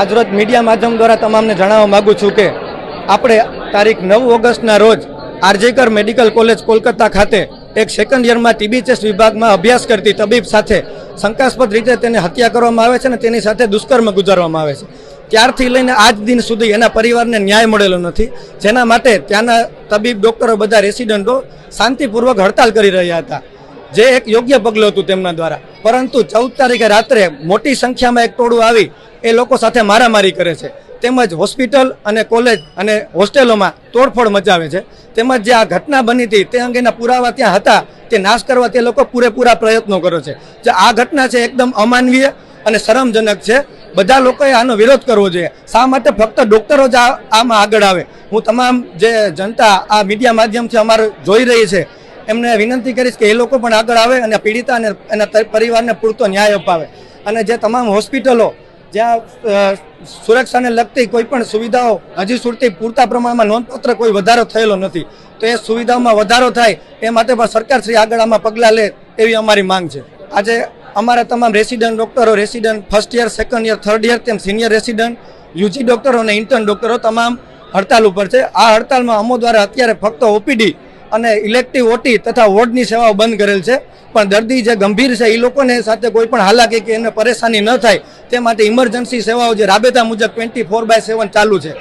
આજરોજ મીડિયા માધ્યમ દ્વારા તમામને જણાવવા માગું છું કે આપણે તારીખ નવ ઓગસ્ટના રોજ આરજેકર મેડિકલ કોલેજ કોલકાતા ખાતે એક સેકન્ડ યરમાં ટીબી ચેસ વિભાગમાં અભ્યાસ કરતી તબીબ સાથે શંકાસ્પદ રીતે તેને હત્યા કરવામાં આવે છે અને તેની સાથે દુષ્કર્મ ગુજારવામાં આવે છે. ત્યારથી લઈને આજ દિન સુધી એના પરિવારને ન્યાય મળેલો નથી. જેના માટે ત્યાંના તબીબ, ડૉક્ટરો બધા રેસિડન્ટો શાંતિપૂર્વક હડતાલ કરી રહ્યા હતા. જે એક યોગ્ય પગલું હતું તેમના દ્વારા. પરંતુ ચૌદ તારીખે રાત્રે મોટી સંખ્યામાં એક ટોળું આવી, એ લોકો સાથે મારામારી કરે છે. તેમજ હોસ્પિટલ અને કોલેજ અને હોસ્ટેલોમાં તોડફોડ મચાવે છે. તેમજ જે આ ઘટના બની હતી, તે અંગેના પુરાવા ત્યાં હતા, તે નાશ કરવા તે લોકો પૂરેપૂરા પ્રયત્નો કરે છે. જે આ ઘટના છે, એકદમ અમાનવીય અને શરમજનક છે. બધા લોકોએ આનો વિરોધ કરવો જોઈએ. શા માટે ફક્ત ડોક્ટરો જ આમાં આગળ આવે? હું તમામ જે જનતા આ મીડિયા માધ્યમથી અમારે જોઈ રહી છે. એમને વિનંતી કરીશ કે એ લોકો પણ આગળ આવે અને પીડિતા અને એના પરિવારને પૂરતો ન્યાય અપાવે. અને જે તમામ હોસ્પિટલો જ્યાં સુરક્ષાને લગતી કોઈ પણ સુવિધાઓ હજી સુધી પૂરતા પ્રમાણમાં નોંધપાત્ર કોઈ વધારો થયેલો નથી. તો એ સુવિધાઓમાં વધારો થાય એ માટે પણ સરકાર શ્રી આગળ આમાં પગલાં લે એવી અમારી માંગ છે. આજે અમારા તમામ રેસિડન્ટ ડૉક્ટરો, resident first year, second year, third year તેમ સિનિયર રેસિડન્ટ યુજી ડૉક્ટરો અને ઇન્ટર્ન ડોક્ટરો તમામ હડતાલ ઉપર છે. આ હડતાલમાં અમો દ્વારા અત્યારે ફક્ત ઓપીડી અને ઇલેક્ટિવ ઓટી તથા વોર્ડની સેવાઓ બંધ કરેલ છે. પણ દર્દી જે ગંભીર છે એ લોકોને સાથે કોઈ પણ હાલાકી કે એને પરેશાની ન થાય, તે માટે ઇમરજન્સી સેવાઓ જે રાબેતા મુજબ ટ્વેન્ટી ફોર બાય સેવન ચાલુ છે.